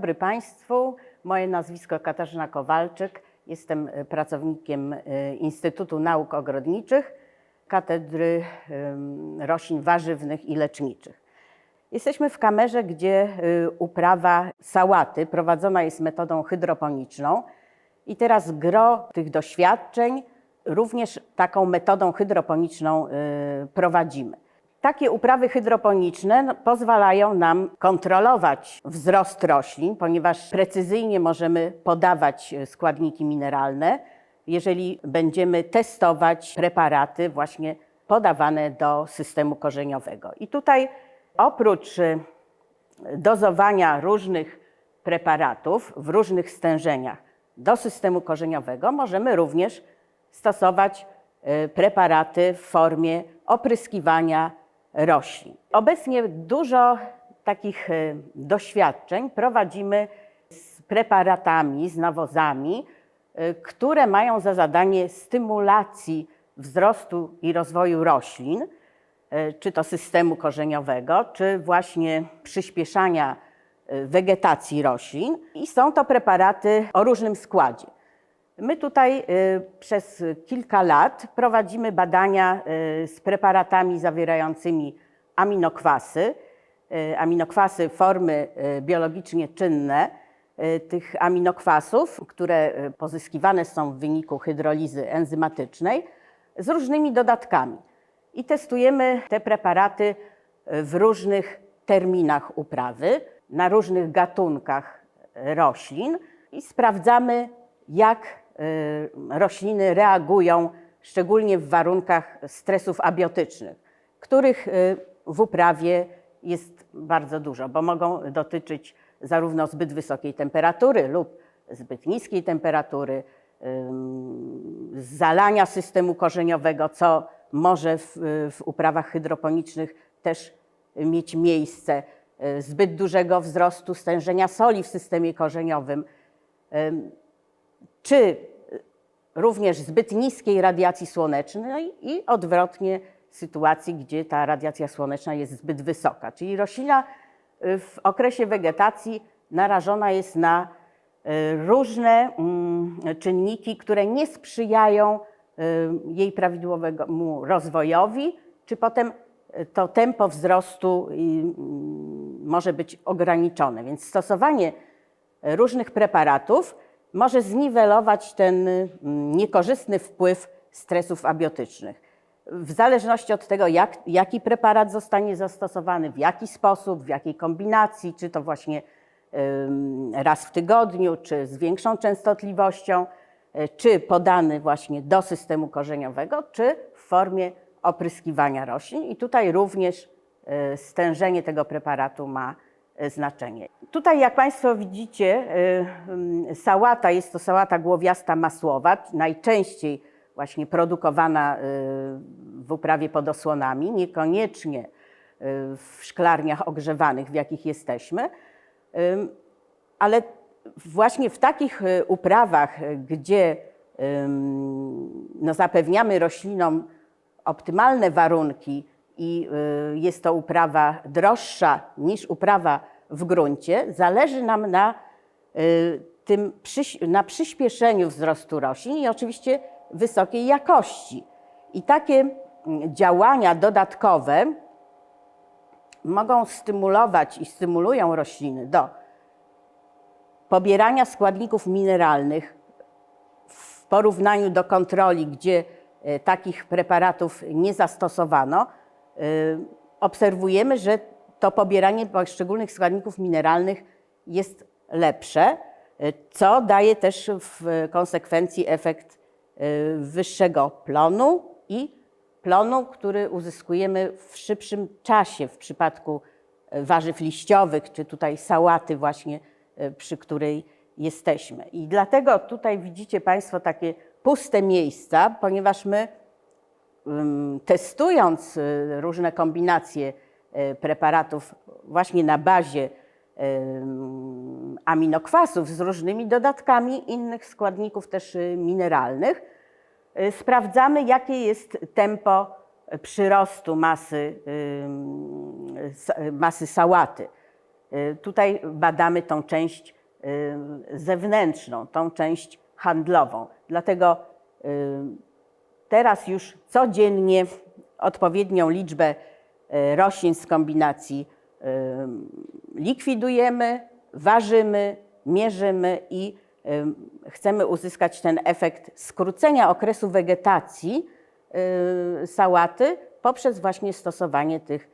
dobry Państwu. Moje nazwisko Katarzyna Kowalczyk. Jestem e, pracownikiem e, Instytutu Nauk Ogrodniczych, Katedry Roślin Warzywnych i Leczniczych. Jesteśmy w kamerze, gdzie e, uprawa sałaty prowadzona jest metodą hydroponiczną. I teraz gro tych doświadczeń również taką metodą hydroponiczną prowadzimy. Takie uprawy hydroponiczne pozwalają nam kontrolować wzrost roślin, ponieważ precyzyjnie możemy podawać e, składniki mineralne, jeżeli będziemy testować preparaty właśnie podawane do systemu korzeniowego. I tutaj oprócz e, dozowania różnych preparatów w różnych stężeniach do systemu korzeniowego możemy również stosować e, preparaty w formie opryskiwania roślin. Obecnie dużo takich e, doświadczeń prowadzimy z preparatami, z nawozami, e, które mają za zadanie stymulacji wzrostu i rozwoju roślin, e, czy to systemu korzeniowego, czy właśnie przyspieszania wegetacji roślin. I są to preparaty o różnym składzie. My tutaj y, przez kilka lat prowadzimy badania y, z preparatami zawierającymi aminokwasy, y, aminokwasy formy biologicznie czynne tych aminokwasów, które pozyskiwane są w wyniku hydrolizy enzymatycznej z różnymi dodatkami. I testujemy te preparaty w różnych terminach uprawy, na różnych gatunkach roślin i sprawdzamy, jak rośliny reagują, szczególnie w warunkach stresów abiotycznych, których y, w uprawie jest bardzo dużo, bo mogą dotyczyć zarówno zbyt wysokiej temperatury lub zbyt niskiej temperatury, zalania systemu korzeniowego, co może w, w uprawach hydroponicznych też mieć miejsce, y, zbyt dużego wzrostu stężenia soli w systemie korzeniowym, ym, czy również zbyt niskiej radiacji słonecznej i odwrotnie sytuacji, gdzie ta radiacja słoneczna jest zbyt wysoka. Czyli roślina y, w okresie wegetacji narażona jest na y, różne mm, czynniki, które nie sprzyjają y, jej prawidłowemu rozwojowi, czy potem y, to tempo wzrostu y, mm, może być ograniczone. Więc stosowanie różnych preparatów może zniwelować ten mm, niekorzystny wpływ stresów abiotycznych. W zależności od tego, jak, jaki preparat zostanie zastosowany, w jaki sposób, w jakiej kombinacji, czy to właśnie raz w tygodniu, czy z większą częstotliwością, y, czy podany właśnie do systemu korzeniowego, czy w formie opryskiwania roślin. I tutaj również y, stężenie tego preparatu ma znaczenie. Tutaj, jak Państwo widzicie, y, y, sałata jest to sałata głowiasta masłowa, najczęściej właśnie produkowana y, w uprawie pod osłonami, niekoniecznie w szklarniach ogrzewanych, w jakich jesteśmy, ale właśnie w takich uprawach, gdzie no, zapewniamy roślinom optymalne warunki i y, jest to uprawa droższa niż uprawa w gruncie, zależy nam na, y, tym, na przyspieszeniu wzrostu roślin i oczywiście wysokiej jakości. I takie mm, działania dodatkowe mogą stymulować i stymulują rośliny do pobierania składników mineralnych w porównaniu do kontroli, gdzie e, takich preparatów nie zastosowano, obserwujemy, że to pobieranie poszczególnych składników mineralnych jest lepsze, co daje też w konsekwencji efekt e, wyższego plonu i plonu, który uzyskujemy w szybszym czasie w przypadku e, warzyw liściowych, czy tutaj sałaty właśnie, przy której jesteśmy. I dlatego tutaj widzicie Państwo takie puste miejsca, ponieważ my testując y, różne kombinacje y, preparatów właśnie na bazie aminokwasów z różnymi dodatkami innych składników też y, mineralnych, sprawdzamy jakie jest tempo przyrostu masy, masy sałaty. Tutaj badamy tą część zewnętrzną, tą część handlową. Dlatego teraz już codziennie odpowiednią liczbę y, roślin z kombinacji y, likwidujemy, ważymy, mierzymy i y, chcemy uzyskać ten efekt skrócenia okresu wegetacji sałaty poprzez właśnie stosowanie tych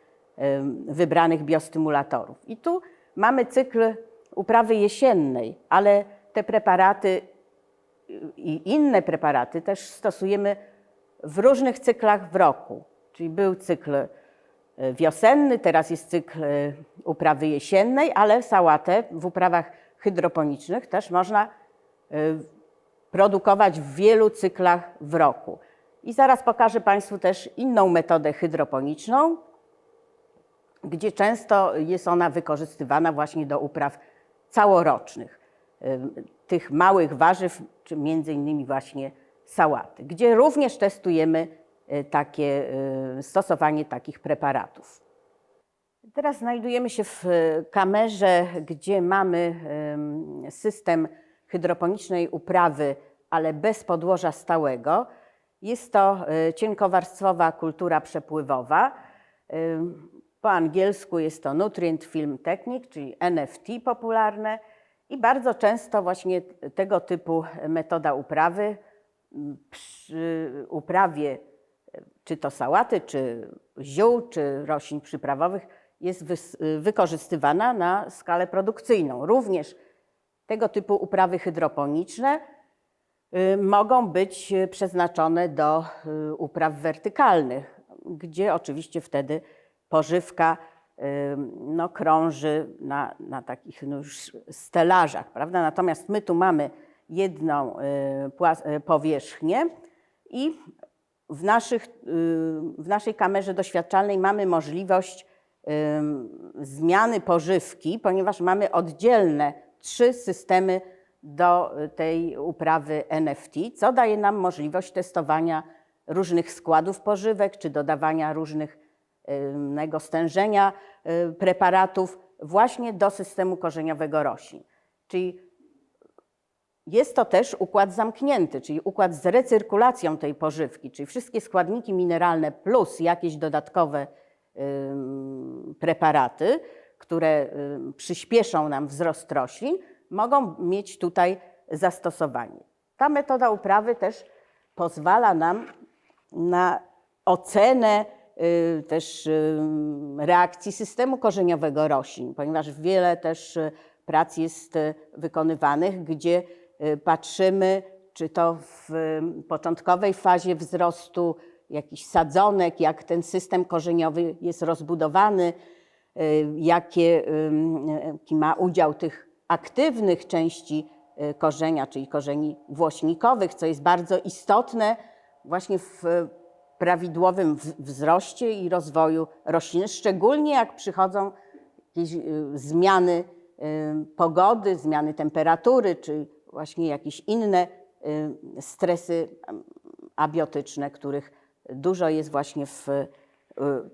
wybranych biostymulatorów. I tu mamy cykl uprawy jesiennej, ale te preparaty i inne preparaty też stosujemy w różnych cyklach w roku. Czyli był cykl e, wiosenny, teraz jest cykl e, uprawy jesiennej, ale sałatę w uprawach hydroponicznych też można e, produkować w wielu cyklach w roku. I zaraz pokażę Państwu też inną metodę hydroponiczną, gdzie często jest ona wykorzystywana właśnie do upraw całorocznych, tych małych warzyw, czy między innymi właśnie sałaty, gdzie również testujemy y, takie, y, stosowanie takich preparatów. Teraz znajdujemy się w y, kamerze, gdzie mamy system hydroponicznej uprawy, ale bez podłoża stałego. Jest to cienkowarstwowa kultura przepływowa. Po angielsku jest to Nutrient Film Technique, czyli NFT popularne. I bardzo często właśnie tego typu metoda uprawy przy uprawie czy to sałaty, czy ziół, czy roślin przyprawowych jest wykorzystywana na skalę produkcyjną. Również tego typu uprawy hydroponiczne y, mogą być przeznaczone do y, upraw wertykalnych, gdzie oczywiście wtedy pożywka y, no, krąży na, na takich no, już stelażach, prawda? Natomiast my tu mamy jedną y, płas- y, powierzchnię i w, naszych, y, w naszej kamerze doświadczalnej mamy możliwość ym, zmiany pożywki, ponieważ mamy oddzielne trzy systemy do y, tej uprawy NFT, co daje nam możliwość testowania różnych składów pożywek czy dodawania różnego stężenia y, preparatów właśnie do systemu korzeniowego roślin. Czyli jest to też układ zamknięty, czyli układ z recyrkulacją tej pożywki, czyli wszystkie składniki mineralne plus jakieś dodatkowe preparaty, które przyspieszą nam wzrost roślin, mogą mieć tutaj zastosowanie. Ta metoda uprawy też pozwala nam na ocenę y, też reakcji systemu korzeniowego roślin, ponieważ wiele też y, prac jest y, wykonywanych, gdzie patrzymy, czy to w y, początkowej fazie wzrostu jakichś sadzonek, jak ten system korzeniowy jest rozbudowany, y, jakie, jaki ma udział tych aktywnych części y, korzenia, czyli korzeni włośnikowych, co jest bardzo istotne właśnie w prawidłowym wzroście i rozwoju roślin, szczególnie jak przychodzą jakieś y, zmiany y, pogody, zmiany temperatury, czy właśnie jakieś inne y, stresy em, abiotyczne, których dużo jest właśnie w y,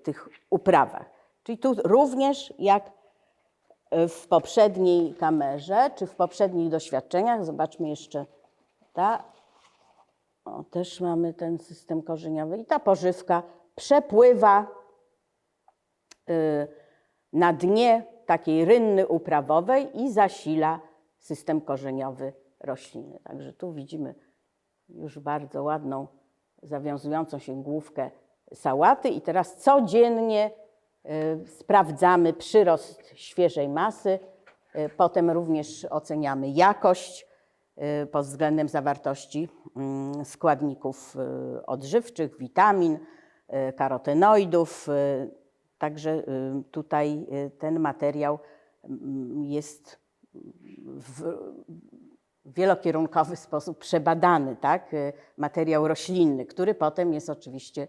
tych uprawach. Czyli tu również jak w poprzedniej kamerze, czy w poprzednich doświadczeniach, zobaczmy jeszcze ta, o, też mamy ten system korzeniowy i ta pożywka przepływa y, na dnie takiej rynny uprawowej i zasila system korzeniowy rośliny. Także tu widzimy już bardzo ładną, zawiązującą się główkę sałaty i teraz codziennie y, sprawdzamy przyrost świeżej masy, y, potem również oceniamy jakość y, pod względem zawartości mm, składników odżywczych, witamin, karotenoidów. Także tutaj ten materiał mm, jest w wielokierunkowy sposób przebadany, tak? Y, materiał roślinny, który potem jest oczywiście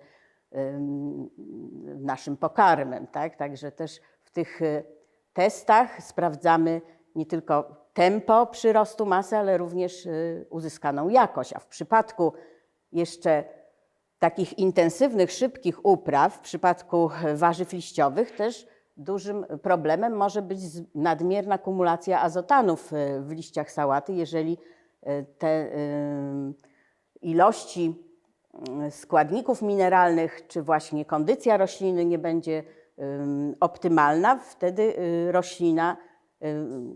ym, naszym pokarmem. Tak? Także też w tych y, testach sprawdzamy nie tylko tempo przyrostu masy, ale również y, uzyskaną jakość. A w przypadku jeszcze takich intensywnych, szybkich upraw, w przypadku warzyw liściowych też dużym problemem może być nadmierna kumulacja azotanów e, w liściach sałaty, jeżeli e, te e, ilości mm, składników mineralnych, czy właśnie kondycja rośliny nie będzie ym, optymalna, wtedy roślina ym,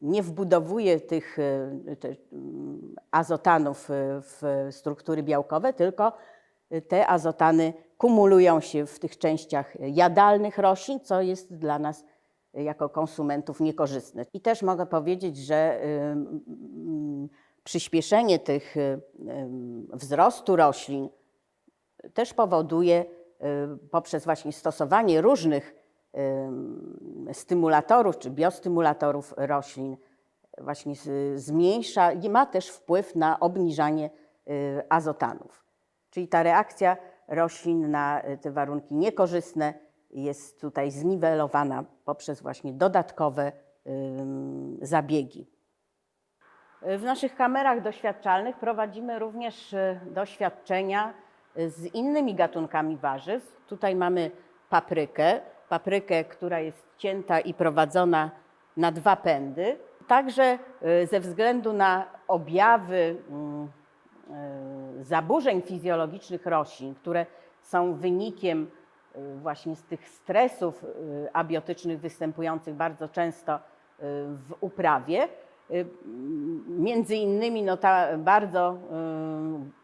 nie wbudowuje tych ym, azotanów w struktury białkowe, tylko te azotany kumulują się w tych częściach jadalnych roślin, co jest dla nas y, jako konsumentów niekorzystne. I też mogę powiedzieć, że ym, przyspieszenie tych y, ym, wzrostu roślin też powoduje y, poprzez właśnie stosowanie różnych ym, stymulatorów czy biostymulatorów roślin, właśnie zmniejsza i ma też wpływ na obniżanie y, azotanów. Czyli ta reakcja roślin na y, te warunki niekorzystne jest tutaj zniwelowana poprzez właśnie dodatkowe zabiegi. W naszych kamerach doświadczalnych prowadzimy również e, doświadczenia z innymi gatunkami warzyw. Tutaj mamy paprykę, paprykę, która jest cięta i prowadzona na dwa pędy. Także ze względu na objawy mm, zaburzeń fizjologicznych roślin, które są wynikiem e, właśnie z tych stresów e, abiotycznych występujących bardzo często e, w uprawie. Między innymi no, ta bardzo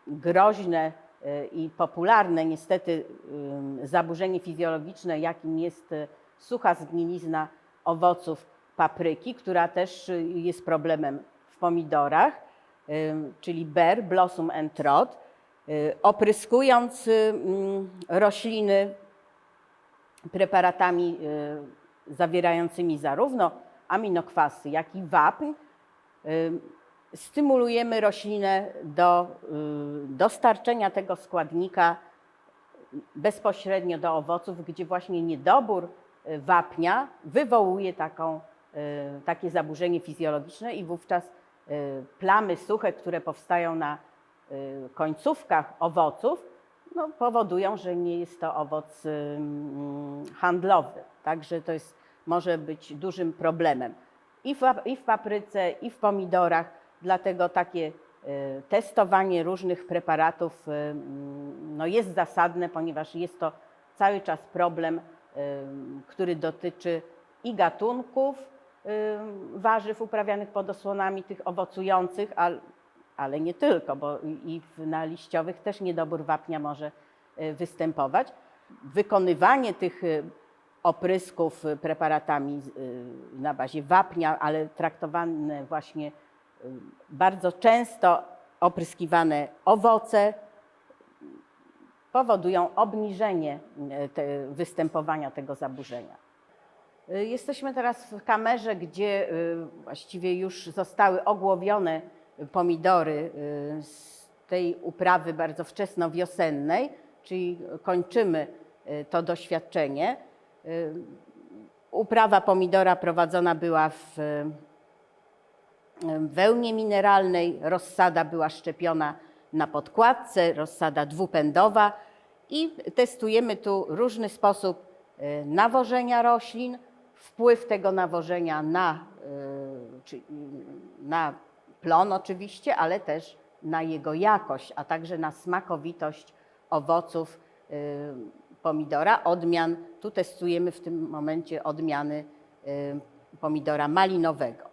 groźne i popularne niestety zaburzenie fizjologiczne, jakim jest sucha zgnilizna owoców papryki, która też jest problemem w pomidorach, czyli ber, blossom and trot. E, Opryskując rośliny preparatami y, zawierającymi zarówno aminokwasy, jak i wapń, y, stymulujemy roślinę do y, dostarczenia tego składnika bezpośrednio do owoców, gdzie właśnie niedobór y, wapnia wywołuje taką, y, takie zaburzenie fizjologiczne i wówczas y, plamy suche, które powstają na y, końcówkach owoców, no, powodują, że nie jest to owoc handlowy. Także to jest, może być dużym problemem i w, i w papryce, i w pomidorach. Dlatego takie y, testowanie różnych preparatów y, no, jest zasadne, ponieważ jest to cały czas problem, y, który dotyczy i gatunków y, warzyw uprawianych pod osłonami, tych owocujących, ale nie tylko, bo i na liściowych też niedobór wapnia może y, występować. Wykonywanie tych y, oprysków y, preparatami y, na bazie wapnia, ale traktowane właśnie y, bardzo często opryskiwane owoce powodują obniżenie y, te, występowania tego zaburzenia. Y, Jesteśmy teraz w kamerze, gdzie y, właściwie już zostały ogłowione pomidory y, z tej uprawy bardzo wczesnowiosennej, czyli kończymy to doświadczenie. Uprawa pomidora prowadzona była w wełnie mineralnej, rozsada była szczepiona na podkładce, rozsada dwupędowa i testujemy tu różny sposób nawożenia roślin, wpływ tego nawożenia na, czy, na plon oczywiście, ale też na jego jakość, a także na smakowitość owoców e, pomidora, odmian. Tu testujemy w tym momencie odmiany e, pomidora malinowego.